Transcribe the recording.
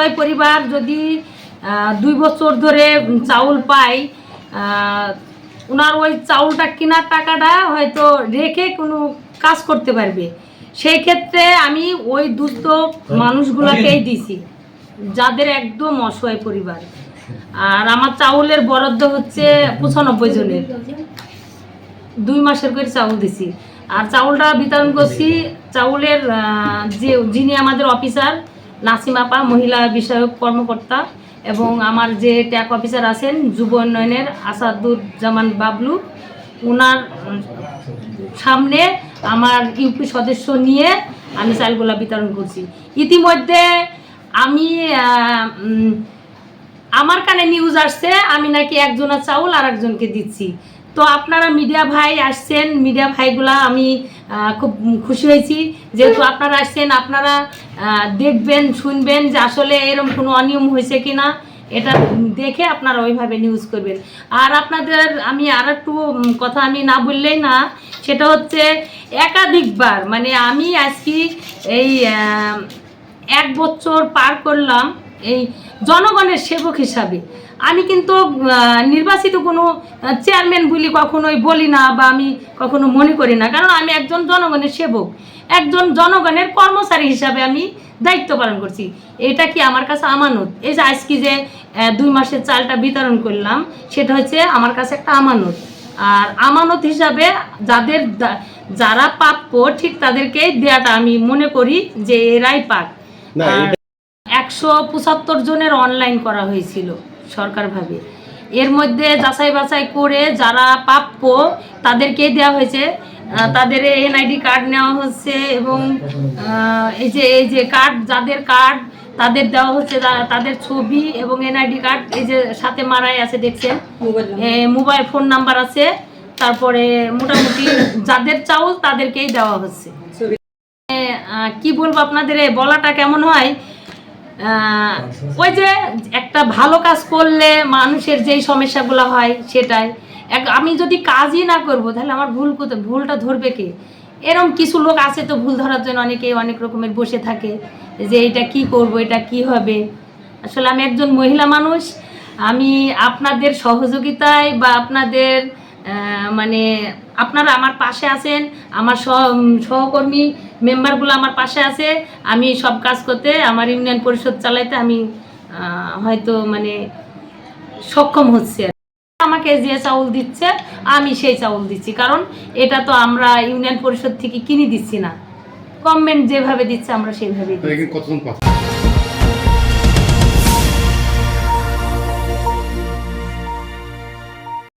অসহায় পরিবার যদি দুই বছর ধরে চাউল পায় ওনার ওই চাউলটা কেনার টাকাটা হয়তো রেখে কোনো কাজ করতে পারবে। সেই ক্ষেত্রে আমি ওই দুস্থ মানুষগুলোকেই দিছি, যাদের একদম অসহায় পরিবার। আর আমার চাউলের বরাদ্দ হচ্ছে পঁচানব্বই জনের। দুই মাসের করে চাউল দিছি। আর চাউলটা বিতরণ করছি, চাউলের যে, যিনি আমাদের অফিসার নাসিমাপা মহিলা বিষয়ক কর্মকর্তা এবং আমার যে ট্যাক অফিসার আছেন যুব উন্নয়নের আসাদুজ্জামান বাবলু ওনার সামনে আমার ইউপি সদস্য নিয়ে আমি চালগুলা বিতরণ করছি। ইতিমধ্যে আমি আমার কানে নিউজ আসছে, আমি নাকি একজনের চাউল আর একজনকে দিচ্ছি। তো আপনারা মিডিয়া ভাই আসছেন, মিডিয়া ভাইগুলা আমি খুব খুশি হয়েছি। যেহেতু আপনারা আসছেন, আপনারা দেখবেন, শুনবেন যে আসলে এরকম কোনো অনিয়ম হয়েছে কি না এটা দেখে আপনারা ওইভাবে নিউজ করবেন। আর আপনাদের আমি আর একটু কথা আমি না বললেই না, সেটা হচ্ছে একাধিকবার মানে আমি আজকে এই এক বছর পার করলাম এই জনগণের সেবক হিসাবে। আমি কিন্তু নির্বাচিত কোনো চেয়ারম্যান বলি কখনোই বলি না বা আমি কখনো মনে করি না। কারণ আমি একজন জনগণের সেবক। একজন জনগণের কর্মচারী হিসাবে আমি দায়িত্ব পালন করছি। এটা কি আমার কাছে আমানত? এই যে আজকে যে দুই মাসের চালটা বিতরণ করলাম সেটা হচ্ছে আমার কাছে একটা আমানত। আর আমানত হিসাবে যাদের যারা প্রাপ্য ঠিক তাদেরকেই দেওয়াটা আমি মনে করি যে এরাই পাক। একশো পঁচাত্তর জনের অনলাইন করা হয়েছিল সরকারভাবে। এর মধ্যে যাচাই বাছাই করে যারা প্রাপ্য তাদেরকেই দেওয়া হয়েছে। তাদের এনআইডি কার্ড নেওয়া হচ্ছে এবং এই যে এই যে কার্ড যাদের কার্ড তাদের দেওয়া হচ্ছে তাদের ছবি এবং এনআইডি কার্ড এই যে সাথে মারাই আছে দেখছেন? মোবাইল ফোন নাম্বার আছে। তারপরে মোটামুটি যাদের চাউল তাদেরকেই দেওয়া হচ্ছে। কি বলব আপনাদের? বলাটা কেমন হয়? ওই যে একটা ভালো কাজ করলে মানুষের যেই সমস্যাগুলো হয় সেটাই। এক, আমি যদি কাজই না করব, তাহলে আমার ভুল ভুলটা ধরবে কে? এরম কিছু লোক আছে তো ভুল ধরার জন্য অনেকে অনেক রকমের বসে থাকে যে এটা কি করব, এটা কি হবে? আসলে আমি একজন মহিলা মানুষ, আমি আপনাদের সহযোগিতায় বা আপনাদের মানে আপনারা আমার পাশে আছেন আমার সহকর্মী মেম্বারগুলো আমার পাশে আছে আমি সব কাজ করতে আমার ইউনিয়ন পরিষদ চালাইতে আমি হয়তো মানে সক্ষম হচ্ছে আমাকে যে চাউল দিচ্ছে আমি সেই চাউল দিচ্ছি কারণ এটা তো আমরা ইউনিয়ন পরিষদ থেকে কিনে দিচ্ছি না। গভর্নমেন্ট যেভাবে দিচ্ছে আমরা সেইভাবে কথা